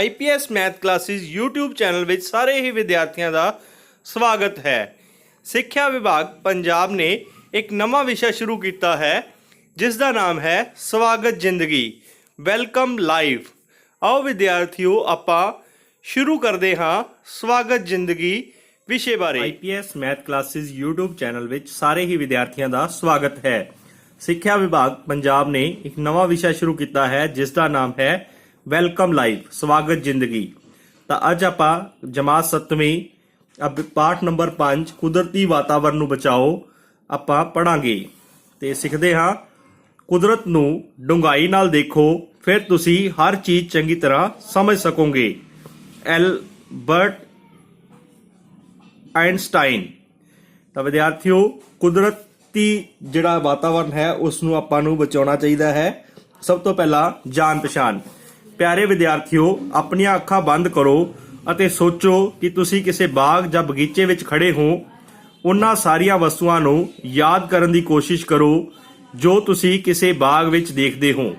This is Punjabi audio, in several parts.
IPS math classes YouTube channel ਵਿੱਚ ਸਾਰੇ ਹੀ ਵਿਦਿਆਰਥੀਆਂ ਦਾ ਸਵਾਗਤ ਹੈ। ਸਿੱਖਿਆ ਵਿਭਾਗ ਪੰਜਾਬ ਨੇ ਇੱਕ ਨਵਾਂ ਵਿਸ਼ਾ ਸ਼ੁਰੂ ਕੀਤਾ ਹੈ, ਜਿਸ ਦਾ ਨਾਮ ਹੈ ਸਵਾਗਤ ਜ਼ਿੰਦਗੀ, ਵੈਲਕਮ ਲਾਈਵ ਆਓ ਵਿਦਿਆਰਥੀਓ, ਆਪਾਂ ਸ਼ੁਰੂ ਕਰਦੇ ਹਾਂ ਸਵਾਗਤ ਜ਼ਿੰਦਗੀ ਵਿਸ਼ੇ ਬਾਰੇ। IPS math classes YouTube channel ਵਿੱਚ ਸਾਰੇ ਹੀ ਵਿਦਿਆਰਥੀਆਂ ਦਾ ਸਵਾਗਤ ਹੈ। ਸਿੱਖਿਆ ਵਿਭਾਗ ਪੰਜਾਬ ਨੇ ਇੱਕ ਨਵਾਂ ਵਿਸ਼ਾ ਸ਼ੁਰੂ ਕੀਤਾ ਹੈ, ਜਿਸ ਦਾ ਨਾਮ ਹੈ ਵੈਲਕਮ ਲਾਈਫ ਸਵਾਗਤ ਜ਼ਿੰਦਗੀ। ਤਾਂ ਅੱਜ ਆਪਾਂ ਜਮਾਤ 7ਵੀਂ ਅਬ ਪਾਠ ਨੰਬਰ 5 ਕੁਦਰਤੀ ਵਾਤਾਵਰਣ ਨੂੰ ਬਚਾਓ, ਆਪਾਂ ਪੜਾਂਗੇ ਤੇ ਸਿੱਖਦੇ ਹਾਂ, ਕੁਦਰਤ ਨੂੰ ਡੂੰਘਾਈ ਨਾਲ ਦੇਖੋ, ਫਿਰ ਤੁਸੀਂ ਹਰ ਚੀਜ਼ ਚੰਗੀ ਤਰ੍ਹਾਂ ਸਮਝ ਸਕੋਗੇ। ਐਲਬਰਟ ਆਇਨਸਟਾਈਨ ਤਾਂ ਵਿਦਿਆਰਥੀਓ, ਕੁਦਰਤੀ ਜਿਹੜਾ ਵਾਤਾਵਰਣ ਹੈ, ਉਸ ਨੂੰ ਆਪਾਂ ਨੂੰ ਬਚਾਉਣਾ ਚਾਹੀਦਾ ਹੈ। ਸਭ ਤੋਂ ਪਹਿਲਾਂ ਜਾਣ ਪਛਾਣ ਪਿਆਰੇ ਵਿਦਿਆਰਥੀਓ, ਆਪਣੀਆਂ ਅੱਖਾਂ ਬੰਦ ਕਰੋ ਅਤੇ ਸੋਚੋ ਕਿ ਤੁਸੀਂ ਕਿਸੇ ਬਾਗ ਜਾਂ ਬਗੀਚੇ ਵਿੱਚ ਖੜੇ ਹੋ। ਉਹਨਾਂ ਸਾਰੀਆਂ ਵਸਤੂਆਂ ਨੂੰ ਯਾਦ ਕਰਨ ਦੀ ਕੋਸ਼ਿਸ਼ ਕਰੋ ਜੋ ਤੁਸੀਂ ਕਿਸੇ ਬਾਗ ਵਿੱਚ ਦੇਖਦੇ ਹੋ।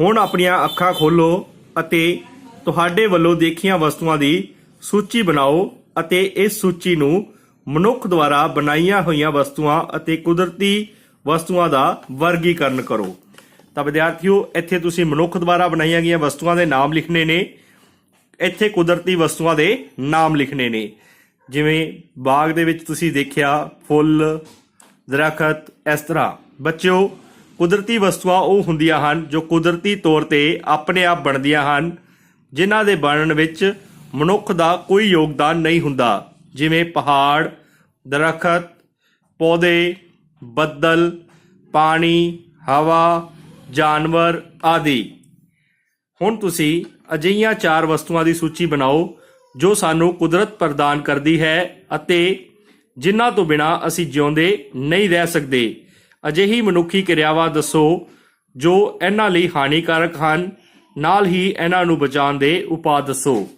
ਹੁਣ ਆਪਣੀਆਂ ਅੱਖਾਂ ਖੋਲੋ ਅਤੇ ਤੁਹਾਡੇ ਵੱਲੋਂ ਦੇਖੀਆਂ ਵਸਤੂਆਂ ਦੀ ਸੂਚੀ ਬਣਾਓ ਅਤੇ ਇਸ ਸੂਚੀ ਨੂੰ ਮਨੁੱਖ ਦੁਆਰਾ ਬਣਾਈਆਂ ਹੋਈਆਂ ਵਸਤੂਆਂ ਅਤੇ ਕੁਦਰਤੀ ਵਸਤੂਆਂ ਦਾ ਵਰਗੀਕਰਨ ਕਰੋ। ਤਾਂ ਵਿਦਿਆਰਥੀਓ, ਇੱਥੇ ਤੁਸੀਂ ਮਨੁੱਖ ਦੁਆਰਾ ਬਣਾਈਆਂ ਗਈਆਂ ਵਸਤੂਆਂ ਦੇ ਨਾਮ ਲਿਖਣੇ ਨੇ। ਇੱਥੇ ਕੁਦਰਤੀ ਵਸਤੂਆਂ ਦੇ ਨਾਮ ਲਿਖਣੇ ਨੇ। ਜਿਵੇਂ ਬਾਗ ਦੇ ਵਿੱਚ ਤੁਸੀਂ ਦੇਖਿਆ, ਫੁੱਲ, ਦਰਖਤ, ਇਸ ਤਰ੍ਹਾਂ। ਬੱਚਿਓ, ਕੁਦਰਤੀ ਵਸਤੂਆਂ ਉਹ ਹੁੰਦੀਆਂ ਹਨ ਜੋ ਕੁਦਰਤੀ ਤੌਰ ਤੇ ਆਪਣੇ ਆਪ ਬਣਦੀਆਂ ਹਨ, ਜਿਨ੍ਹਾਂ ਦੇ ਬਣਨ ਵਿੱਚ ਮਨੁੱਖ ਦਾ ਕੋਈ ਯੋਗਦਾਨ ਨਹੀਂ ਹੁੰਦਾ। ਜਿਵੇਂ ਪਹਾੜ, ਦਰਖਤ, ਪੌਦੇ, ਬੱਦਲ, ਪਾਣੀ, ਹਵਾ ਜਾਨਵਰ ਆਦਿ। ਹੁਣ ਤੁਸੀਂ ਅਜਿਹੀਆਂ ਚਾਰ ਵਸਤੂਆਂ ਦੀ ਸੂਚੀ ਬਣਾਓ, ਜੋ ਸਾਨੂੰ ਕੁਦਰਤ ਪ੍ਰਦਾਨ ਕਰਦੀ ਹੈ ਅਤੇ ਜਿਨ੍ਹਾਂ ਤੋਂ ਬਿਨਾ ਅਸੀਂ ਜਿਉਂਦੇ ਨਹੀਂ ਰਹਿ ਸਕਦੇ। ਅਜਿਹੀ ਮਨੁੱਖੀ ਕਿਰਿਆਵਾਂ ਦੱਸੋ, ਜੋ ਇਹਨਾਂ ਲਈ ਹਾਨੀਕਾਰਕ ਹਨ। ਨਾਲ ਹੀ ਇਹਨਾਂ ਨੂੰ ਬਚਾਉਣ ਦੇ ਉਪਾਅ ਦੱਸੋ।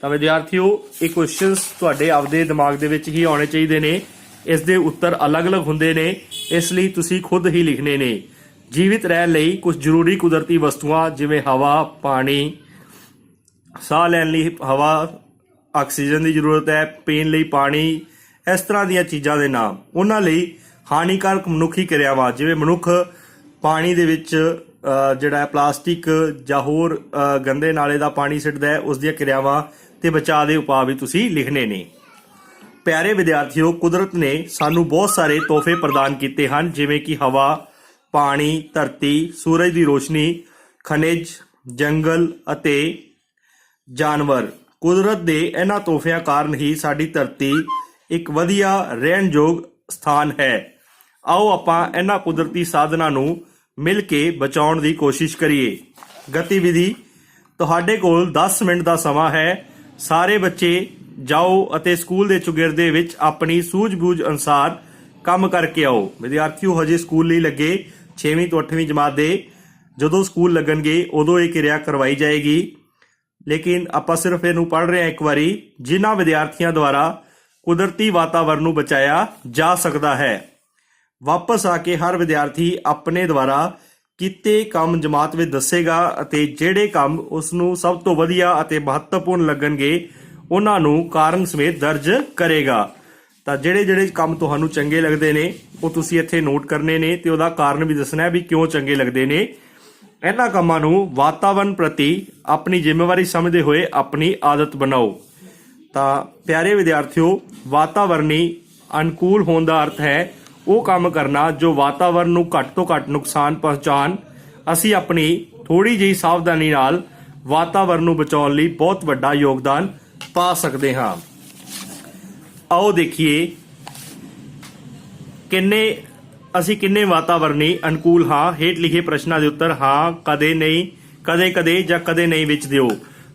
ਤਾਂ ਵਿਦਿਆਰਥੀਓ, ਇਹ ਕੁਐਸਚਨਸ ਤੁਹਾਡੇ ਆਪਦੇ ਦਿਮਾਗ ਦੇ ਵਿੱਚ ਹੀ ਆਉਣੇ ਚਾਹੀਦੇ ਨੇ। ਇਸ ਦੇ ਉੱਤਰ ਅਲੱਗ-ਅਲੱਗ ਹੁੰਦੇ ਨੇ। ਇਸ ਲਈ ਤੁਸੀਂ ਖੁਦ ਹੀ ਲਿਖਣੇ ਨੇ। ਜੀਵਿਤ ਰਹਿਣ ਲਈ ਕੁਝ ਜ਼ਰੂਰੀ ਕੁਦਰਤੀ ਵਸਤੂਆਂ ਜਿਵੇਂ ਹਵਾ, ਪਾਣੀ, ਸਾਹ ਲੈਣ ਲਈ ਹਵਾ, ਆਕਸੀਜਨ ਦੀ ਜ਼ਰੂਰਤ ਹੈ, ਪੀਣ ਲਈ ਪਾਣੀ, ਇਸ ਤਰ੍ਹਾਂ ਦੀਆਂ ਚੀਜ਼ਾਂ ਦੇ ਨਾਮ। ਉਹਨਾਂ ਲਈ ਹਾਨੀਕਾਰਕ ਮਨੁੱਖੀ ਕਿਰਿਆਵਾਂ ਜਿਵੇਂ ਮਨੁੱਖ ਪਾਣੀ ਦੇ ਵਿੱਚ ਜਿਹੜਾ ਹੈ, ਪਲਾਸਟਿਕ ਜਾਂ ਹੋਰ ਗੰਦੇ ਨਾਲੇ ਦਾ ਪਾਣੀ ਸਿੱਟਦਾ ਹੈ, ਉਸ ਦੀਆਂ ਕਿਰਿਆਵਾਂ ਤੇ ਬਚਾਅ ਦੇ ਉਪਾਅ ਵੀ ਤੁਸੀਂ ਲਿਖਣੇ ਨੇ। ਪਿਆਰੇ ਵਿਦਿਆਰਥੀਓ, ਕੁਦਰਤ ਨੇ ਸਾਨੂੰ ਬਹੁਤ ਸਾਰੇ ਤੋਹਫੇ ਪ੍ਰਦਾਨ ਕੀਤੇ ਹਨ, ਜਿਵੇਂ ਕਿ ਹਵਾ ਪਾਣੀ, ਧਰਤੀ, ਸੂਰਜ ਦੀ ਰੋਸ਼ਨੀ, ਖਣਿਜ, ਜੰਗਲ ਅਤੇ ਜਾਨਵਰ। ਕੁਦਰਤ ਦੇ ਇਹਨਾਂ ਤੋਹਫਿਆਂ ਕਾਰਨ ਹੀ ਸਾਡੀ ਧਰਤੀ ਇੱਕ ਵਧੀਆ ਰਹਿਣਯੋਗ ਸਥਾਨ ਹੈ। ਆਓ ਆਪਾਂ ਇਹਨਾਂ ਕੁਦਰਤੀ ਸਾਧਨਾਂ ਨੂੰ ਮਿਲ ਕੇ ਬਚਾਉਣ ਦੀ ਕੋਸ਼ਿਸ਼ ਕਰੀਏ। ਗਤੀਵਿਧੀ, ਤੁਹਾਡੇ ਕੋਲ 10 ਮਿੰਟ ਦਾ ਸਮਾਂ ਹੈ। ਸਾਰੇ ਬੱਚੇ ਜਾਓ ਅਤੇ ਸਕੂਲ ਦੇ ਚੁਗਿਰਦੇ ਵਿੱਚ ਆਪਣੀ ਸੂਝ-ਬੂਝ ਅਨੁਸਾਰ ਕੰਮ ਕਰਕੇ ਆਓ। ਵਿਦਿਆਰਥੀਓ, ਹਜੇ ਸਕੂਲ ਲਈ ਲੱਗੇ। 6ਵੀਂ ਤੋਂ 8ਵੀਂ ਜਮਾਤ ਦੇ ਜਦੋਂ ਸਕੂਲ ਲੱਗਣਗੇ, ਉਦੋਂ ਇਹ ਕਿਰਿਆ ਕਰਵਾਈ ਜਾਏਗੀ। ਲੇਕਿਨ ਆਪਾਂ ਸਿਰਫ ਇਹਨੂੰ ਪੜ੍ਹ ਰਹੇ ਹਾਂ ਇੱਕ ਵਾਰੀ, ਜਿਨ੍ਹਾਂ ਵਿਦਿਆਰਥੀਆਂ ਦੁਆਰਾ ਕੁਦਰਤੀ ਵਾਤਾਵਰਣ ਨੂੰ ਬਚਾਇਆ ਜਾ ਸਕਦਾ ਹੈ। ਵਾਪਸ ਆ ਕੇ ਹਰ ਵਿਦਿਆਰਥੀ ਆਪਣੇ ਦੁਆਰਾ ਕੀਤੇ ਕੰਮ ਜਮਾਤ ਵਿੱਚ ਦੱਸੇਗਾ ਅਤੇ ਜਿਹੜੇ ਕੰਮ ਉਸ ਨੂੰ ਸਭ ਤੋਂ ਵਧੀਆ ਅਤੇ ਮਹੱਤਵਪੂਰਨ ਲੱਗਣਗੇ, ਉਹਨਾਂ ਨੂੰ ਕਾਰਨ ਸਮੇਤ ਦਰਜ ਕਰੇਗਾ। ਤਾਂ ਜਿਹੜੇ ਜਿਹੜੇ ਕੰਮ ਤੁਹਾਨੂੰ ਚੰਗੇ ਲੱਗਦੇ ਨੇ, ਉਹ ਤੁਸੀਂ ਇੱਥੇ ਨੋਟ ਕਰਨੇ ਨੇ ਤੇ ਉਹਦਾ ਕਾਰਨ ਵੀ ਦੱਸਣਾ ਹੈ ਵੀ ਕਿਉਂ ਚੰਗੇ ਲੱਗਦੇ ਨੇ। ਇਹਨਾਂ ਕੰਮਾਂ ਨੂੰ ਵਾਤਾਵਰਣ ਪ੍ਰਤੀ ਆਪਣੀ ਜ਼ਿੰਮੇਵਾਰੀ ਸਮਝਦੇ ਹੋਏ ਆਪਣੀ ਆਦਤ ਬਣਾਓ। ਤਾਂ ਪਿਆਰੇ ਵਿਦਿਆਰਥੀਓ, ਵਾਤਾਵਰਣੀ ਅਨੁਕੂਲ ਹੋਣ ਦਾ ਅਰਥ ਹੈ ਉਹ ਕੰਮ ਕਰਨਾ ਜੋ ਵਾਤਾਵਰਣ ਨੂੰ ਘੱਟ ਤੋਂ ਘੱਟ ਨੁਕਸਾਨ ਪਹੁੰਚਾਉਣ। ਅਸੀਂ ਆਪਣੀ ਥੋੜੀ ਜਿਹੀ ਸਾਵਧਾਨੀ ਨਾਲ ਵਾਤਾਵਰਣ ਨੂੰ ਬਚਾਉਣ ਲਈ ਬਹੁਤ ਵੱਡਾ ਯੋਗਦਾਨ ਪਾ ਸਕਦੇ ਹਾਂ। ਆਓ ਦੇਖੀਏ ਕਿੰਨੇ, ਅਸੀਂ ਕਿੰਨੇ ਵਾਤਾਵਰਣੀ ਅਨੁਕੂਲ ਹਾਂ। ਹੇਠ ਲਿਖੇ ਪ੍ਰਸ਼ਨਾਂ ਦੇ ਉੱਤਰ, ਹਾਂ, ਕਦੇ ਨਹੀਂ, ਕਦੇ ਕਦੇ ਜਾਂ ਕਦੇ ਨਹੀਂ ਵਿੱਚ ਦਿਓ।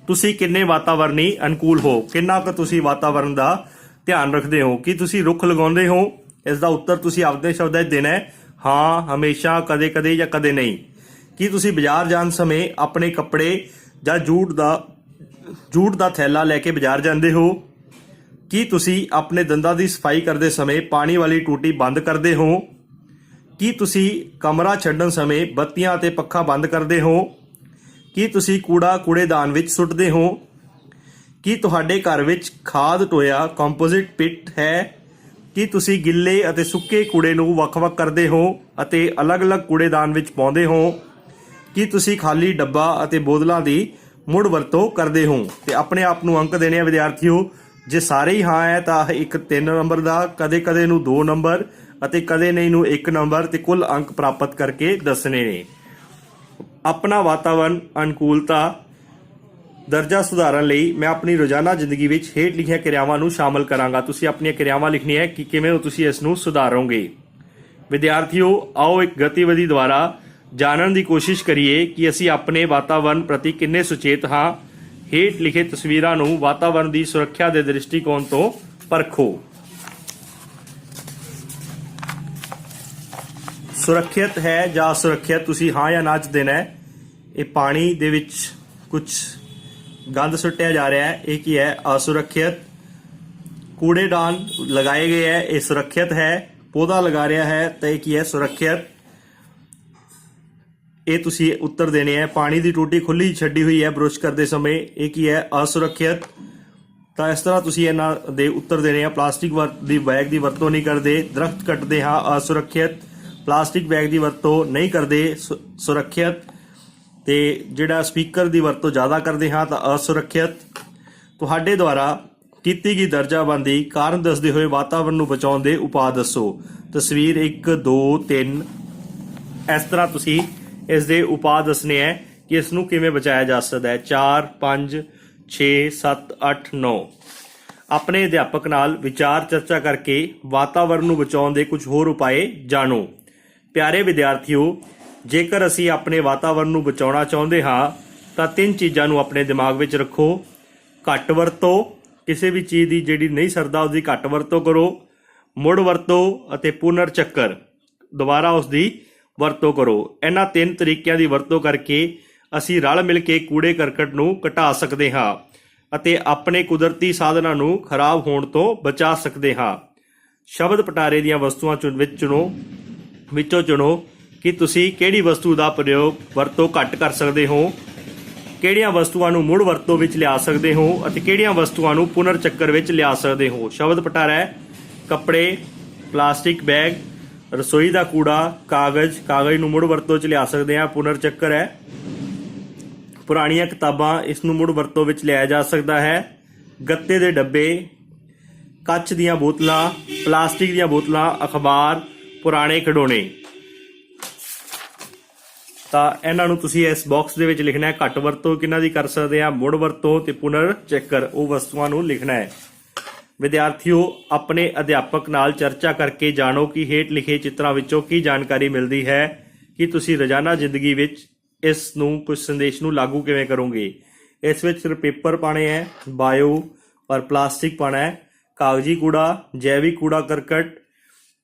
ਤੁਸੀਂ ਕਿੰਨੇ ਵਾਤਾਵਰਣੀ ਅਨੁਕੂਲ ਹੋ? ਕਿੰਨਾ ਕੁ ਤੁਸੀਂ ਵਾਤਾਵਰਣ ਦਾ ਧਿਆਨ ਰੱਖਦੇ ਹੋ? ਕੀ ਤੁਸੀਂ ਰੁੱਖ ਲਗਾਉਂਦੇ ਹੋ? ਇਸ ਦਾ ਉੱਤਰ ਤੁਸੀਂ ਆਪਦੇ ਸ਼ਬਦਾਂ 'ਚ ਦੇਣਾ ਹੈ, ਹਾਂ, ਹਮੇਸ਼ਾ, ਕਦੇ ਕਦੇ ਜਾਂ ਕਦੇ ਨਹੀਂ। ਕੀ ਤੁਸੀਂ ਬਾਜ਼ਾਰ ਜਾਣ ਸਮੇਂ ਆਪਣੇ ਕੱਪੜੇ ਜਾਂ ਜੂਟ ਦਾ ਜੂਟ ਦਾ ਥੈਲਾ ਲੈ ਕੇ ਬਾਜ਼ਾਰ ਜਾਂਦੇ ਹੋ? ਕੀ ਤੁਸੀਂ ਆਪਣੇ ਦੰਦਾਂ ਦੀ ਸਫ਼ਾਈ ਕਰਦੇ ਸਮੇਂ ਪਾਣੀ ਵਾਲੀ ਟੂਟੀ ਬੰਦ ਕਰਦੇ ਹੋ? ਕੀ ਤੁਸੀਂ ਕਮਰਾ ਛੱਡਣ ਸਮੇਂ ਬੱਤੀਆਂ ਅਤੇ ਪੱਖਾ ਬੰਦ ਕਰਦੇ ਹੋ? ਕੀ ਤੁਸੀਂ ਕੂੜਾ ਕੂੜੇਦਾਨ ਵਿੱਚ ਸੁੱਟਦੇ ਹੋ? ਕੀ ਤੁਹਾਡੇ ਘਰ ਵਿੱਚ ਖਾਦ ਟੋਇਆ ਕੰਪੋਜ਼ਿਟ ਪਿੱਟ ਹੈ? ਕੀ ਤੁਸੀਂ ਗਿੱਲੇ ਅਤੇ ਸੁੱਕੇ ਕੂੜੇ ਨੂੰ ਵੱਖ-ਵੱਖ ਕਰਦੇ ਹੋ ਅਤੇ ਅਲੱਗ-ਅਲੱਗ ਕੂੜੇਦਾਨ ਵਿੱਚ ਪਾਉਂਦੇ ਹੋ? ਕੀ ਤੁਸੀਂ ਖਾਲੀ ਡੱਬਾ ਅਤੇ ਬੋਤਲਾਂ ਦੀ ਮੁੜ ਵਰਤੋਂ ਕਰਦੇ ਹੋ? ਤੇ ਆਪਣੇ ਆਪ ਨੂੰ ਅੰਕ ਦੇਣੇ ਆ ਵਿਦਿਆਰਥੀਓ ਜੇ ਸਾਰੇ ਹੀ ਹਾਂ ਹੈ, ਤਾਂ ਇੱਕ 3 ਨੰਬਰ ਦਾ ਕਦੇ-ਕਦੇ ਨੂੰ 2 ਨੰਬਰ ਅਤੇ ਕਦੇ ਨਹੀਂ ਨੂੰ 1 ਨੰਬਰ ਤੇ ਕੁੱਲ ਅੰਕ ਪ੍ਰਾਪਤ ਕਰਕੇ ਦੱਸਣੇ ਨੇ। ਆਪਣਾ ਵਾਤਾਵਰਣ ਅਨੁਕੂਲਤਾ, ਦਰਜਾ ਸੁਧਾਰਨ ਲਈ ਮੈਂ ਆਪਣੀ ਰੋਜ਼ਾਨਾ ਜ਼ਿੰਦਗੀ ਵਿੱਚ ਹੇਠ ਲਿਖੀਆਂ ਕਿਰਿਆਵਾਂ ਨੂੰ ਸ਼ਾਮਲ ਕਰਾਂਗਾ। ਤੁਸੀਂ ਆਪਣੀਆਂ ਕਿਰਿਆਵਾਂ ਲਿਖਣੀਆਂ ਹੈ ਕਿ ਕਿਵੇਂ ਤੁਸੀਂ ਇਸ ਨੂੰ ਸੁਧਾਰੋਗੇ। ਵਿਦਿਆਰਥੀਓ, ਆਓ ਇੱਕ ਗਤੀਵਿਧੀ ਦੁਆਰਾ ਜਾਣਨ ਦੀ ਕੋਸ਼ਿਸ਼ ਕਰੀਏ ਕਿ ਅਸੀਂ ਆਪਣੇ ਵਾਤਾਵਰਣ ਪ੍ਰਤੀ ਕਿੰਨੇ ਸੁਚੇਤ ਹਾਂ ਹੇਠ ਲਿਖੇ ਤਸਵੀਰਾਂ ਨੂੰ ਵਾਤਾਵਰਣ ਦੀ ਸੁਰੱਖਿਆ ਦੇ ਦ੍ਰਿਸ਼ਟੀਕੋਣ ਤੋਂ ਪਰਖੋ। ਸੁਰੱਖਿਅਤ ਹੈ ਜਾਂ ਸੁਰੱਖਿਅਤ, ਤੁਸੀਂ ਹਾਂ ਜਾਂ ਨਾ ਚ ਦੇਣਾ ਹੈ। ਇਹ ਪਾਣੀ ਦੇ ਵਿੱਚ ਕੁਝ ਗੰਦ ਸੁੱਟਿਆ ਜਾ ਰਿਹਾ ਹੈ। ਇਹ ਕੀ ਹੈ? ਅਸੁਰੱਖਿਅਤ। ਕੂੜੇਦਾਨ ਲਗਾਏ ਗਏ ਹੈ। ਇਹ ਸੁਰੱਖਿਅਤ ਹੈ। ਪੌਦਾ ਲਗਾ ਰਿਹਾ ਹੈ। ਤਾਂ ਇਹ ਕੀ ਹੈ? ਸੁਰੱਖਿਅਤ। ਇਹ ਤੁਸੀਂ ਉੱਤਰ ਦੇਣੇ ਹੈ। ਪਾਣੀ ਦੀ ਟੂਟੀ ਖੁੱਲੀ ਛੱਡੀ ਹੋਈ ਹੈ ਬਰੁਸ਼ ਕਰਦੇ ਸਮੇਂ। ਇਹ ਕੀ ਹੈ? ਅਸੁਰੱਖਿਅਤ। ਤਾਂ ਇਸ ਤਰ੍ਹਾਂ ਤੁਸੀਂ ਇਹਨਾਂ ਦੇ ਉੱਤਰ ਦੇਣੇ ਆ ਪਲਾਸਟਿਕ ਵਰ- ਦੀ ਬੈਗ ਦੀ ਵਰਤੋਂ ਨਹੀਂ ਕਰਦੇ। ਦਰਖਤ ਕੱਟਦੇ ਹਾਂ, ਅਸੁਰੱਖਿਅਤ। ਪਲਾਸਟਿਕ ਬੈਗ ਦੀ ਵਰਤੋਂ ਨਹੀਂ ਕਰਦੇ। ਸੁ- ਸੁਰੱਖਿਅਤ। ਤੇ ਜਿਹੜਾ ਸਪੀਕਰ ਦੀ ਵਰਤੋਂ ਜ਼ਿਆਦਾ ਕਰਦੇ ਹਾਂ, ਤਾਂ ਅਸੁਰੱਖਿਅਤ। ਤੁਹਾਡੇ ਦੁਆਰਾ ਕੀਤੀ ਗਈ ਦਰਜਾਬੰਦੀ ਕਾਰਨ ਦੱਸਦੇ ਹੋਏ ਵਾਤਾਵਰਣ ਨੂੰ ਬਚਾਉਣ ਦੇ ਉਪਾਅ ਦੱਸੋ। ਤਸਵੀਰ 1 2 3 ਇਸ ਤਰ੍ਹਾਂ ਤੁਸੀਂ ਇਸ ਦੇ ਉਪਾਅ ਦੱਸਣੇ ਹੈ ਕਿ ਇਸ ਨੂੰ ਕਿਵੇਂ ਬਚਾਇਆ ਜਾ ਸਕਦਾ ਹੈ। 4 5 6 7 8 9 ਆਪਣੇ ਅਧਿਆਪਕ ਨਾਲ ਵਿਚਾਰ ਚਰਚਾ ਕਰਕੇ ਵਾਤਾਵਰਣ ਨੂੰ ਬਚਾਉਣ ਦੇ ਕੁਝ ਹੋਰ ਉਪਾਏ ਜਾਣੋ। ਪਿਆਰੇ ਵਿਦਿਆਰਥੀਓ, ਜੇਕਰ ਅਸੀਂ ਆਪਣੇ ਵਾਤਾਵਰਣ ਨੂੰ ਬਚਾਉਣਾ ਚਾਹੁੰਦੇ ਹਾਂ, ਤਾਂ ਤਿੰਨ ਚੀਜ਼ਾਂ ਨੂੰ ਆਪਣੇ ਦਿਮਾਗ ਵਿੱਚ ਰੱਖੋ। ਘੱਟ ਵਰਤੋ, ਕਿਸੇ ਵੀ ਚੀਜ਼ ਦੀ ਜਿਹੜੀ ਨਹੀਂ ਸਰਦਾ ਉਸ ਦੀ ਘੱਟ ਵਰਤੋਂ ਕਰੋ। ਮੁੜ ਵਰਤੋ ਅਤੇ ਪੁਨਰ ਚੱਕਰ। ਦੁਬਾਰਾ ਉਸ ਦੀ ਵਰਤੋਂ ਕਰੋ। ਇਹਨਾਂ ਤਿੰਨ ਤਰੀਕਿਆਂ ਦੀ ਵਰਤੋਂ ਕਰਕੇ ਅਸੀਂ ਰਲ ਮਿਲ ਕੇ ਕੂੜੇ ਕਰਕਟ ਨੂੰ ਘਟਾ ਸਕਦੇ ਹਾਂ ਅਤੇ ਆਪਣੇ ਕੁਦਰਤੀ ਸਾਧਨਾਂ ਨੂੰ ਖਰਾਬ ਹੋਣ ਤੋਂ ਬਚਾ ਸਕਦੇ ਹਾਂ। ਸ਼ਬਦ ਪਟਾਰੇ ਦੀਆਂ ਵਸਤੂਆਂ ਚੁਣ ਵਿੱਚ ਚੁਣੋ, ਵਿੱਚੋਂ ਚੁਣੋ ਕਿ ਤੁਸੀਂ ਕਿਹੜੀ ਵਸਤੂ ਦਾ ਪ੍ਰਯੋਗ ਵਰਤੋਂ ਘੱਟ ਕਰ ਸਕਦੇ ਹੋ, ਕਿਹੜੀਆਂ ਵਸਤੂਆਂ ਨੂੰ ਮੁੜ ਵਰਤੋਂ ਵਿੱਚ ਲਿਆ ਸਕਦੇ ਹੋ ਅਤੇ ਕਿਹੜੀਆਂ ਵਸਤੂਆਂ ਨੂੰ ਪੁਨਰ ਚੱਕਰ ਵਿੱਚ ਲਿਆ ਸਕਦੇ ਹੋ। ਸ਼ਬਦ ਪਟਾਰਾ ਕੱਪੜੇ, ਪਲਾਸਟਿਕ ਬੈਗ ਰਸੋਈ ਦਾ ਕੂੜਾ, ਕਾਗਜ਼ ਕਾਗਜ਼ ਨੂੰ ਮੁੜ ਵਰਤੋਂ 'ਚ ਲਿਆ ਸਕਦੇ ਹਾਂ, ਪੁਨਰ ਚੱਕਰ ਹੈ। ਪੁਰਾਣੀਆਂ ਕਿਤਾਬਾਂ ਇਸ ਨੂੰ ਮੁੜ ਵਰਤੋਂ ਵਿੱਚ ਲਿਆ ਜਾ ਸਕਦਾ ਹੈ। ਗੱਤੇ ਦੇ ਡੱਬੇ, ਕੱਚ ਦੀਆਂ ਬੋਤਲਾਂ, ਪਲਾਸਟਿਕ ਦੀਆਂ ਬੋਤਲਾਂ, ਅਖਬਾਰ, ਪੁਰਾਣੇ ਖਿਡੌਣੇ। ਤਾਂ ਇਹਨਾਂ ਨੂੰ ਤੁਸੀਂ ਇਸ ਬਾਕਸ ਦੇ ਵਿੱਚ ਲਿਖਣਾ ਹੈ, ਘੱਟ ਵਰਤੋਂ ਕਿਹਨਾਂ ਦੀ ਕਰ ਸਕਦੇ ਆ ਮੁੜ ਵਰਤੋਂ ਤੇ ਪੁਨਰ ਚੱਕਰ, ਉਹ ਵਸਤੂਆਂ ਨੂੰ ਲਿਖਣਾ ਹੈ। ਵਿਦਿਆਰਥੀਓ, ਆਪਣੇ ਅਧਿਆਪਕ ਨਾਲ ਚਰਚਾ ਕਰਕੇ ਜਾਣੋ ਕਿ ਹੇਠ ਲਿਖੇ ਚਿੱਤਰਾਂ ਵਿੱਚੋਂ ਕੀ ਜਾਣਕਾਰੀ ਮਿਲਦੀ ਹੈ, ਕਿ ਤੁਸੀਂ ਰੋਜ਼ਾਨਾ ਜ਼ਿੰਦਗੀ ਵਿੱਚ ਇਸ ਨੂੰ ਕੁਝ ਸੰਦੇਸ਼ ਨੂੰ ਲਾਗੂ ਕਿਵੇਂ ਕਰੋਗੇ? ਇਸ ਵਿੱਚ ਸਿਰਫ ਪੇਪਰ ਪਾਣੇ ਹੈ, ਬਾਇਓ ਔਰ ਪਲਾਸਟਿਕ ਪਾਣਾ ਹੈ, ਕਾਗਜ਼ੀ ਕੂੜਾ, ਜੈਵਿਕ ਕੂੜਾ ਕਰਕਟ,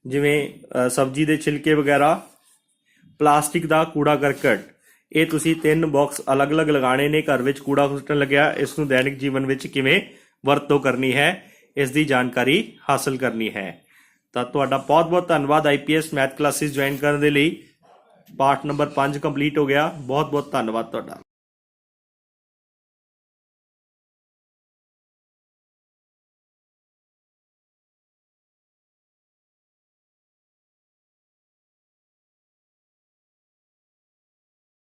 ਜਿਵੇਂ ਸਬਜ਼ੀ ਦੇ ਛਿਲਕੇ ਵਗੈਰਾ, ਪਲਾਸਟਿਕ ਦਾ ਕੂੜਾ ਕਰਕਟ। ਇਹ ਤੁਸੀਂ ਤਿੰਨ ਬਾਕਸ ਅਲੱਗ-ਅਲੱਗ ਲਗਾਣੇ ਨੇ, ਘਰ ਵਿੱਚ ਕੂੜਾ ਸੁੱਟਣ ਲੱਗਿਆ, ਇਸ ਨੂੰ ਦੈਨਿਕ ਜੀਵਨ ਵਿੱਚ ਕਿਵੇਂ ਵਰਤੋਂ ਕਰਨੀ ਹੈ? ਇਸ ਦੀ ਜਾਣਕਾਰੀ ਹਾਸਲ ਕਰਨੀ ਹੈ। ਤਾਂ ਤੁਹਾਡਾ ਬਹੁਤ-ਬਹੁਤ ਧੰਨਵਾਦ ਆਈਪੀਐਸ ਮੈਥ ਕਲਾਸਿਸ ਜੁਆਇਨ ਕਰਨ ਦੇ ਲਈ। ਪਾਠ ਨੰਬਰ 5 ਕੰਪਲੀਟ ਹੋ ਗਿਆ। ਬਹੁਤ-ਬਹੁਤ ਧੰਨਵਾਦ ਤੁਹਾਡਾ।